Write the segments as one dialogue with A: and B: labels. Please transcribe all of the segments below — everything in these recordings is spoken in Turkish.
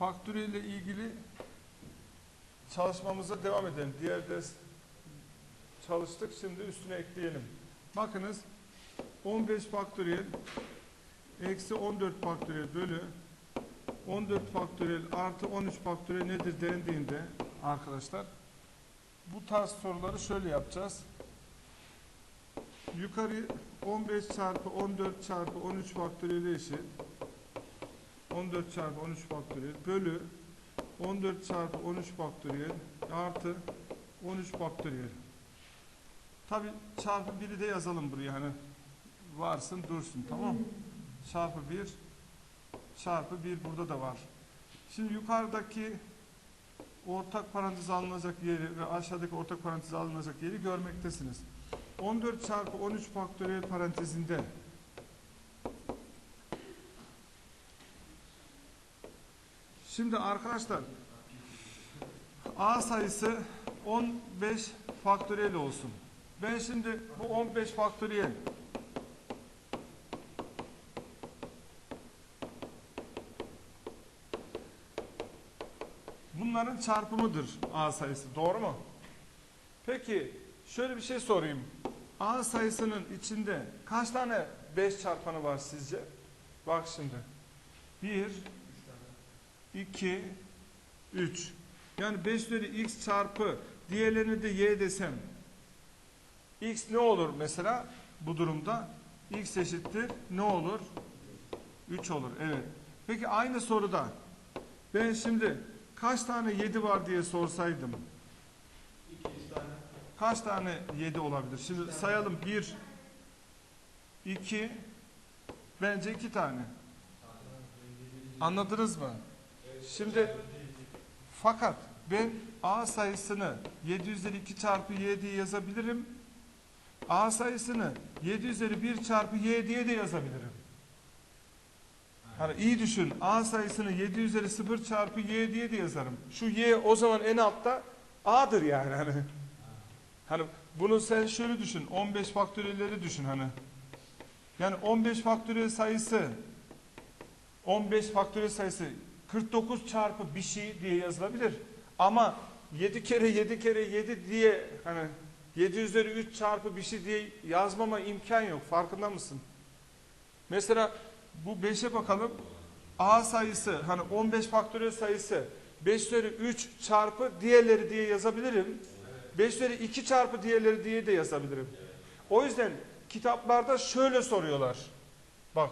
A: faktörü ile ilgili çalışmamıza devam edelim. Diğer ders çalıştık. Şimdi üstüne ekleyelim. Bakınız 15 faktöriyel eksi 14 faktöriyel bölü 14 faktöriyel artı 13 faktöriyel nedir dendiğinde arkadaşlar bu tarz soruları şöyle yapacağız. Yukarı 15 çarpı 14 çarpı 13 faktöriyel eşit 14 çarpı 13 faktöriyel bölü 14 çarpı 13 faktöriyel artı 13 faktöriyel. Tabi çarpı 1'i de yazalım buraya hani varsın dursun tamam mı? Çarpı 1 çarpı 1 burada da var. Şimdi yukarıdaki ortak parantez alınacak yeri ve aşağıdaki ortak parantez alınacak yeri görmektesiniz. 14 çarpı 13 faktöriyel parantezinde Şimdi arkadaşlar A sayısı 15 faktöriyel olsun. Ben şimdi bu 15 faktöriyel bunların çarpımıdır A sayısı. Doğru mu? Peki şöyle bir şey sorayım. A sayısının içinde kaç tane 5 çarpanı var sizce? Bak şimdi. 1 2, 3. Yani 5 üzeri x çarpı diğerlerini de y desem x ne olur mesela bu durumda? x eşittir ne olur? 3 olur evet. Peki aynı soruda ben şimdi kaç tane 7 var diye sorsaydım kaç tane 7 olabilir? Şimdi sayalım 1 2 bence 2 tane. Anladınız mı? Şimdi fakat ben A sayısını 7 üzeri 2 çarpı Y diye yazabilirim. A sayısını 7 üzeri 1 çarpı Y diye de yazabilirim. Hani iyi düşün. A sayısını 7 üzeri 0 çarpı Y diye de yazarım. Şu Y o zaman en altta A'dır yani hani. Hani bunu sen şöyle düşün. 15 faktörleri düşün hani. Yani 15 faktöriyel sayısı 15 faktöriyel sayısı 49 çarpı bir şey diye yazılabilir. Ama 7 kere 7 kere 7 diye hani 7 üzeri 3 çarpı bir şey diye yazmama imkan yok. Farkında mısın? Mesela bu 5'e bakalım. A sayısı hani 15 faktöriyel sayısı 5 üzeri 3 çarpı diğerleri diye yazabilirim. 5 üzeri 2 çarpı diğerleri diye de yazabilirim. O yüzden kitaplarda şöyle soruyorlar. Bak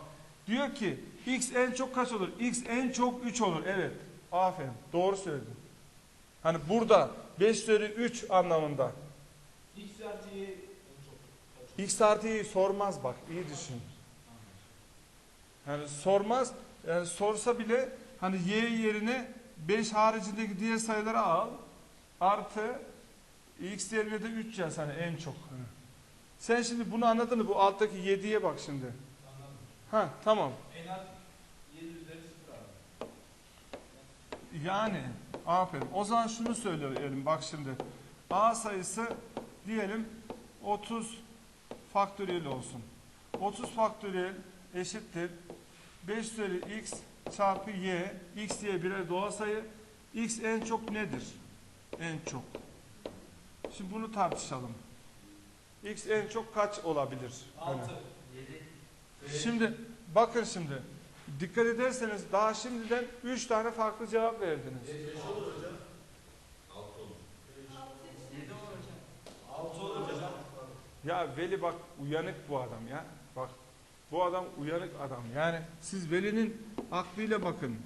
A: Diyor ki x en çok kaç olur? x en çok 3 olur. Evet. Aferin. Doğru söyledin. Hani burada 5 üzeri 3 anlamında. x artı y x artı y'yi sormaz bak. iyi düşün. Yani sormaz. Yani sorsa bile hani y yerine 5 haricindeki diğer sayıları al. Artı x yerine de 3 yaz hani en çok. Sen şimdi bunu anladın mı? Bu alttaki 7'ye bak şimdi. Ha tamam. En az 7 0 Yani aferin. O zaman şunu söyleyelim bak şimdi. A sayısı diyelim 30 faktöriyel olsun. 30 faktöriyel eşittir. 5 üzeri x çarpı y. x y birer doğal sayı. x en çok nedir? En çok. Şimdi bunu tartışalım. x en çok kaç olabilir? 6. Hani? Şimdi bakın şimdi. Dikkat ederseniz daha şimdiden üç tane farklı cevap verdiniz. E, olacak. Ya Veli bak uyanık bu adam ya. Bak bu adam uyanık adam. Yani siz Veli'nin aklıyla bakın.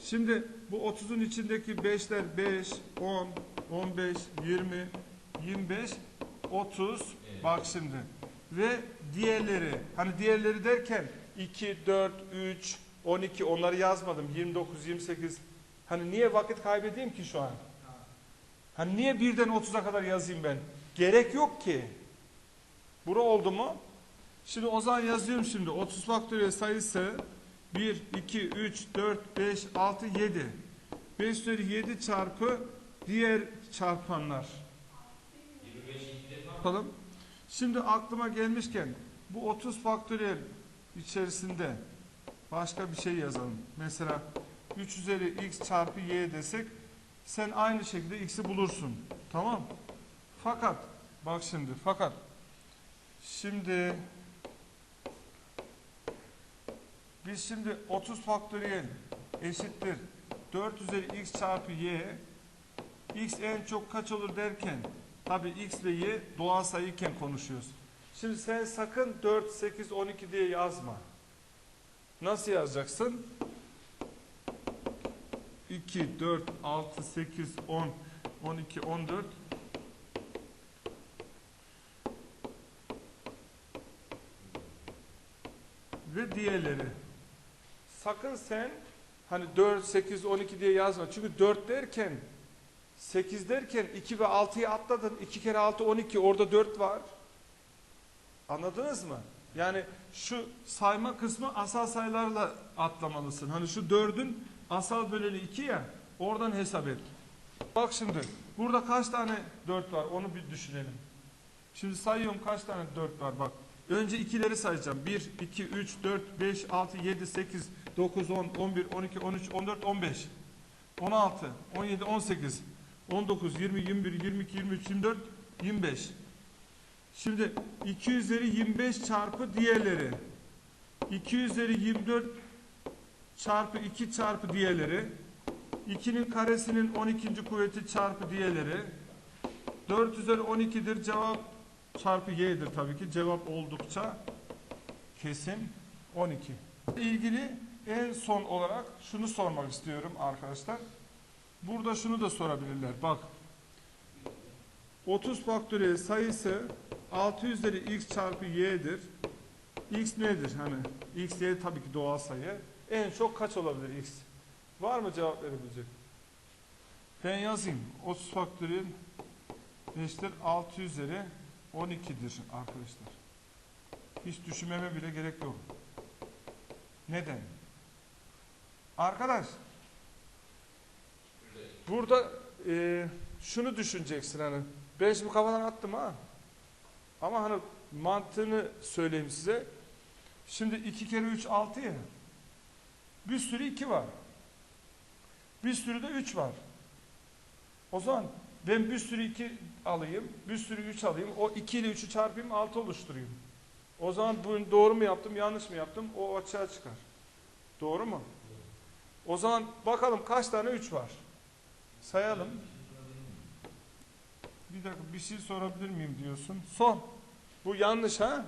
A: Şimdi bu 30'un içindeki 5'ler 5, 10, 15, 20, 25, 30. Evet. Bak şimdi ve diğerleri. Hani diğerleri derken 2, 4, 3, 12 onları yazmadım. 29, 28. Hani niye vakit kaybedeyim ki şu an? Hani niye birden 30'a kadar yazayım ben? Gerek yok ki. Bura oldu mu? Şimdi o zaman yazıyorum şimdi. 30 faktöriyel sayısı 1, 2, 3, 4, 5, 6, 7. 5 üzeri 7 çarpı diğer çarpanlar. 25 yapalım. Şimdi aklıma gelmişken bu 30 faktöriyel içerisinde başka bir şey yazalım. Mesela 3 üzeri x çarpı y desek sen aynı şekilde x'i bulursun. Tamam. Fakat bak şimdi fakat şimdi biz şimdi 30 faktöriyel eşittir 4 üzeri x çarpı y x en çok kaç olur derken Tabii x ve y doğal sayıyken konuşuyoruz. Şimdi sen sakın 4, 8, 12 diye yazma. Nasıl yazacaksın? 2, 4, 6, 8, 10, 12, 14. Ve diğerleri. Sakın sen hani 4, 8, 12 diye yazma. Çünkü 4 derken 8 derken 2 ve 6'yı atladın. 2 kere 6 12 orada 4 var. Anladınız mı? Yani şu sayma kısmı asal sayılarla atlamalısın. Hani şu 4'ün asal böleni 2 ya oradan hesap et. Bak şimdi burada kaç tane 4 var onu bir düşünelim. Şimdi sayıyorum kaç tane 4 var bak. Önce 2'leri sayacağım. 1, 2, 3, 4, 5, 6, 7, 8, 9, 10, 11, 12, 13, 14, 15, 16, 17, 18, 19, 20, 21, 22, 23, 24, 25. Şimdi 2 üzeri 25 çarpı diğerleri. 2 üzeri 24 çarpı 2 çarpı diğerleri. 2'nin karesinin 12. kuvveti çarpı diğerleri. 4 üzeri 12'dir cevap çarpı y'dir tabii ki. Cevap oldukça kesin 12. İlgili en son olarak şunu sormak istiyorum arkadaşlar. Burada şunu da sorabilirler. Bak 30 faktöriyel sayısı 6 üzeri x çarpı y'dir. x nedir? Hani x y tabii ki doğal sayı. En çok kaç olabilir x? Var mı cevap verebilecek? Ben yazayım. 30 faktöriyel 5'tir. 6 üzeri 12'dir arkadaşlar. Hiç düşünmeme bile gerek yok. Neden? Arkadaş burada e, şunu düşüneceksin hani ben şimdi kafadan attım ha ama hani mantığını söyleyeyim size şimdi iki kere üç altı ya bir sürü iki var bir sürü de üç var o zaman ben bir sürü iki alayım bir sürü üç alayım o iki ile üçü çarpayım altı oluşturayım o zaman bunu doğru mu yaptım yanlış mı yaptım o açığa çıkar doğru mu o zaman bakalım kaç tane üç var sayalım. Bir dakika bir şey sorabilir miyim diyorsun. Sor. Bu yanlış ha?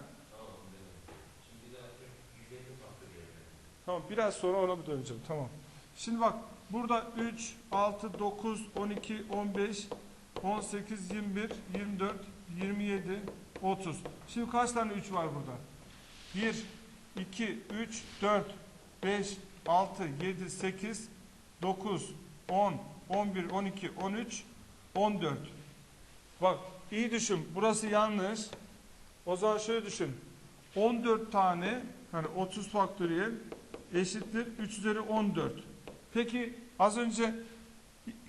A: Tamam biraz sonra ona bir döneceğim. Tamam. Şimdi bak burada 3, 6, 9, 12, 15, 18, 21, 24, 27, 30. Şimdi kaç tane 3 var burada? 1, 2, 3, 4, 5, 6, 7, 8, 9, 10, 11, 12, 13, 14. Bak iyi düşün. Burası yanlış. O zaman şöyle düşün. 14 tane yani 30 faktöriyel eşittir 3 üzeri 14. Peki az önce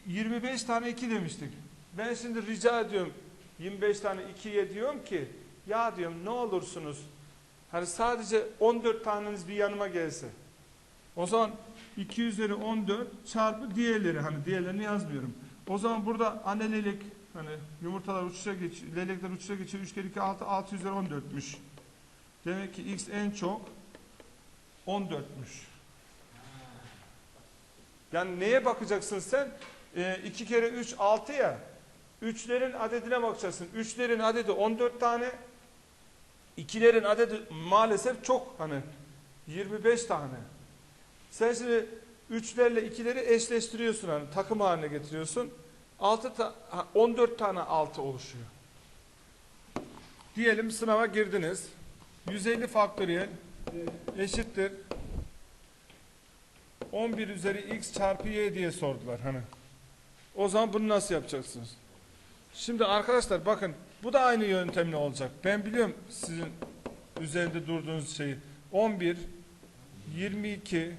A: 25 tane 2 demiştik. Ben şimdi rica ediyorum 25 tane 2'ye diyorum ki ya diyorum ne olursunuz hani sadece 14 taneniz bir yanıma gelse. O zaman 2 üzeri 14 çarpı diğerleri. Hani diğerlerini yazmıyorum. O zaman burada anne lelek hani yumurtalar uçuşa geç, lelekler uçuşa geçiyor. 3 kere 2 6 6 üzeri 14'müş. Demek ki x en çok 14'müş. Yani neye bakacaksın sen? 2 e, ee, kere 3 6 ya. 3'lerin adedine bakacaksın. 3'lerin adedi 14 tane. 2'lerin adedi maalesef çok hani 25 tane. Sen şimdi üçlerle ikileri eşleştiriyorsun hani takım haline getiriyorsun. 6 ta 14 tane altı oluşuyor. Diyelim sınava girdiniz. 150 faktöriyel eşittir 11 üzeri x çarpı y diye sordular hani. O zaman bunu nasıl yapacaksınız? Şimdi arkadaşlar bakın bu da aynı yöntemle olacak. Ben biliyorum sizin üzerinde durduğunuz şeyi. 11 22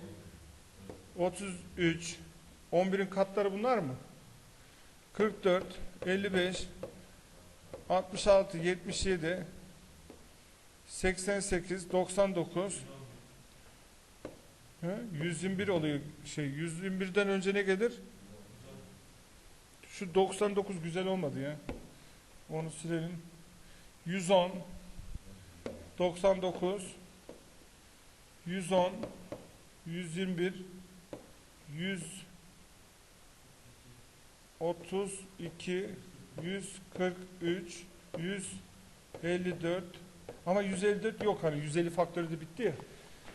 A: 33, 11'in katları bunlar mı? 44, 55, 66, 77, 88, 99, 121 oluyor. Şey 121'den önce ne gelir? Şu 99 güzel olmadı ya. Onu silelim. 110 99 110 121 100 32 143 154 ama 154 yok hani 150 faktörü de bitti ya.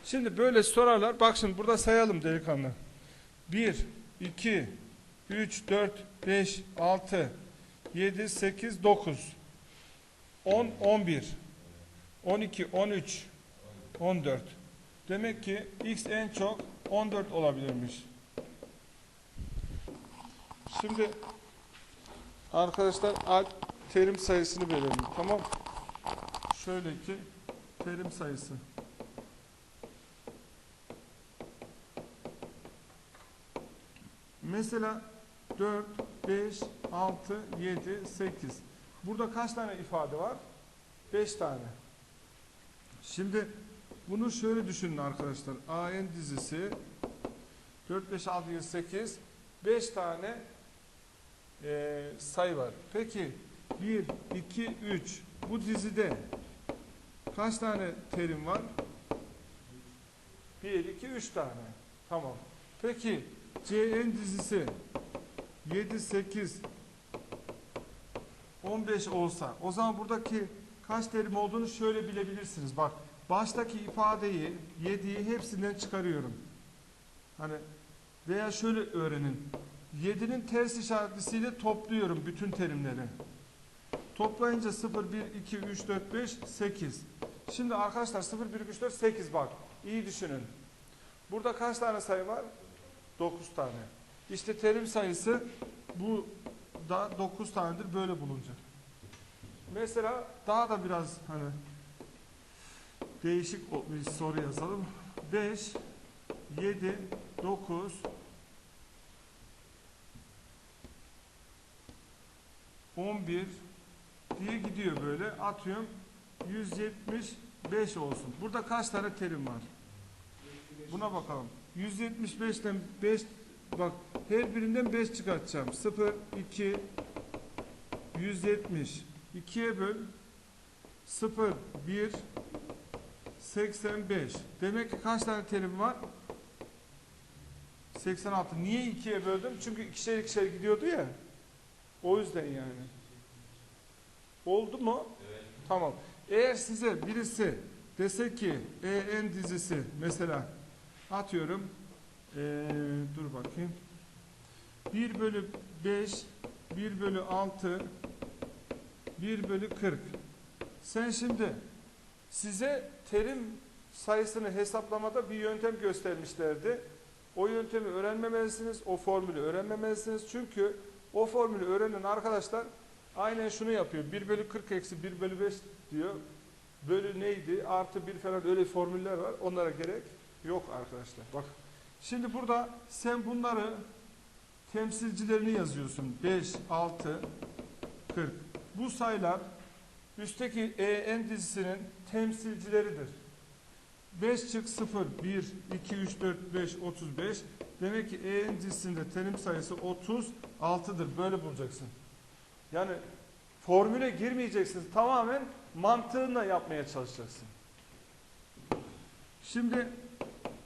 A: Şimdi böyle sorarlar. Bak şimdi burada sayalım delikanlı. 1 2 3 4 5 6 7 8 9 10 11 12 13 14 Demek ki x en çok 14 olabilirmiş. Şimdi arkadaşlar alt terim sayısını verelim. Tamam. Şöyle ki terim sayısı. Mesela 4, 5, 6, 7, 8. Burada kaç tane ifade var? 5 tane. Şimdi bunu şöyle düşünün arkadaşlar. AN dizisi 4, 5, 6, 7, 8 5 tane e, sayı var. Peki 1, 2, 3 bu dizide kaç tane terim var? 1, 2, 3 tane. Tamam. Peki CN dizisi 7, 8, 15 olsa o zaman buradaki kaç terim olduğunu şöyle bilebilirsiniz. Bak baştaki ifadeyi 7'yi hepsinden çıkarıyorum. Hani veya şöyle öğrenin. 7'nin ters işaretlisiyle topluyorum bütün terimleri. Toplayınca 0, 1, 2, 3, 4, 5, 8. Şimdi arkadaşlar 0, 1, 2, 3, 4, 8 bak. İyi düşünün. Burada kaç tane sayı var? 9 tane. İşte terim sayısı bu da 9 tanedir böyle bulunca. Mesela daha da biraz hani değişik bir soru yazalım. 5, 7, 9, 11 diye gidiyor böyle. Atıyorum 175 olsun. Burada kaç tane terim var? Buna bakalım. 175'ten 5 bak her birinden 5 çıkartacağım. 0 2 170 2'ye böl 0 1 85. Demek ki kaç tane terim var? 86. Niye 2'ye böldüm? Çünkü ikişer ikişer gidiyordu ya. O yüzden yani. Oldu mu? Evet. Tamam. Eğer size birisi dese ki e, EN dizisi mesela atıyorum ee, dur bakayım 1 bölü 5 1 bölü 6 1 bölü 40 sen şimdi size terim sayısını hesaplamada bir yöntem göstermişlerdi. O yöntemi öğrenmemelisiniz, o formülü öğrenmemelisiniz. Çünkü o formülü öğrenen arkadaşlar. Aynen şunu yapıyor. 1 bölü 40 eksi 1 bölü 5 diyor. Bölü neydi? Artı 1 falan öyle formüller var. Onlara gerek yok arkadaşlar. Bak. Şimdi burada sen bunları temsilcilerini yazıyorsun. 5, 6, 40. Bu sayılar üstteki en dizisinin temsilcileridir. 5 çık 0, 1, 2, 3, 4, 5, 35. Demek ki E'nin cinsinde terim sayısı 36'dır. Böyle bulacaksın. Yani formüle girmeyeceksin, Tamamen mantığınla yapmaya çalışacaksın. Şimdi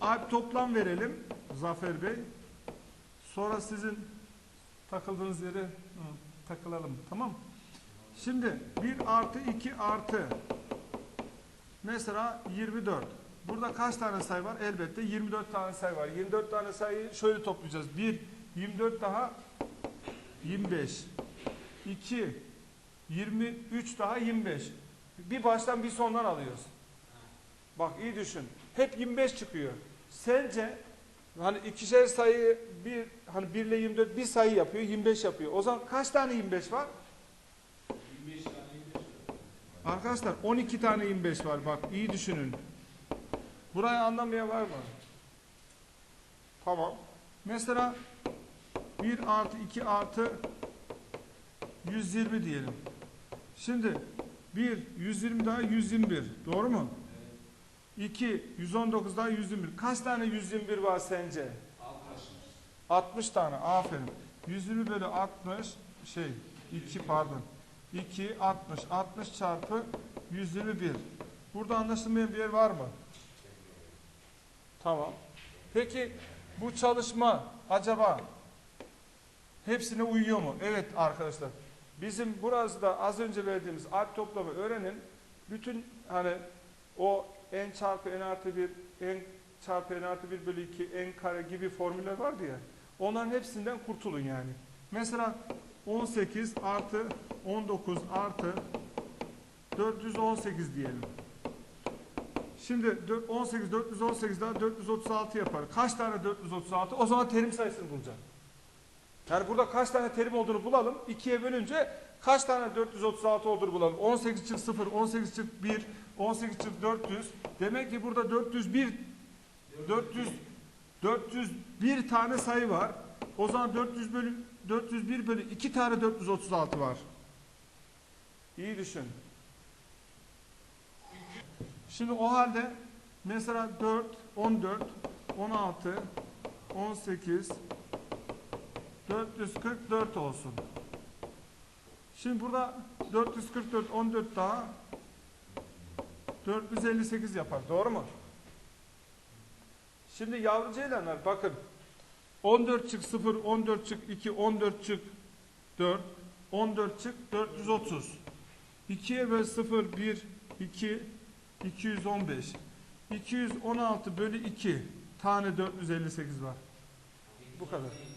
A: alp toplam verelim Zafer Bey. Sonra sizin takıldığınız yere hı, takılalım. Tamam Şimdi 1 artı 2 artı mesela 24. Burada kaç tane sayı var? Elbette 24 tane sayı var. 24 tane sayıyı şöyle toplayacağız. 1, 24 daha 25. 2, 23 daha 25. Bir baştan bir sondan alıyoruz. Bak iyi düşün. Hep 25 çıkıyor. Sence hani ikişer sayı bir hani 1 ile 24 bir sayı yapıyor 25 yapıyor. O zaman kaç tane 25 var? 25 tane 25 var. Arkadaşlar 12 tane 25 var. Bak iyi düşünün. Burayı anlamaya var mı? Tamam. Mesela 1 artı 2 artı 120 diyelim. Şimdi 1, 120 daha 121. Doğru mu? 2, 119 daha 121. Kaç tane 121 var sence? 60. 60 tane. Aferin. 120 bölü 60 şey 2 pardon. 2, 60. 60 çarpı 121. Burada anlaşılmayan bir yer var mı? Tamam. Peki bu çalışma acaba hepsine uyuyor mu? Evet arkadaşlar. Bizim burası da az önce verdiğimiz alt toplamı öğrenin. Bütün hani o n çarpı n artı 1, n çarpı n artı 1 bölü 2, n kare gibi formüller vardı ya. Onların hepsinden kurtulun yani. Mesela 18 artı 19 artı 418 diyelim. Şimdi 18 418 daha 436 yapar. Kaç tane 436? O zaman terim sayısını bulacağım. Yani burada kaç tane terim olduğunu bulalım. 2'ye bölünce kaç tane 436 olduğunu bulalım. 18 çift 0, 18 çift 1, 18 çift 400. Demek ki burada 401 400 401 tane sayı var. O zaman 400 bölü 401 bölü 2 tane 436 var. İyi düşün. Şimdi o halde mesela 4, 14, 16, 18, 444 olsun. Şimdi burada 444, 14 daha 458 yapar. Doğru mu? Şimdi yavru ceylanlar bakın. 14 çık 0, 14 çık 2, 14 çık 4, 14 çık 430. 2'ye böl 0, 1, 2, 215. 216 bölü 2 tane 458 var. Bu kadar.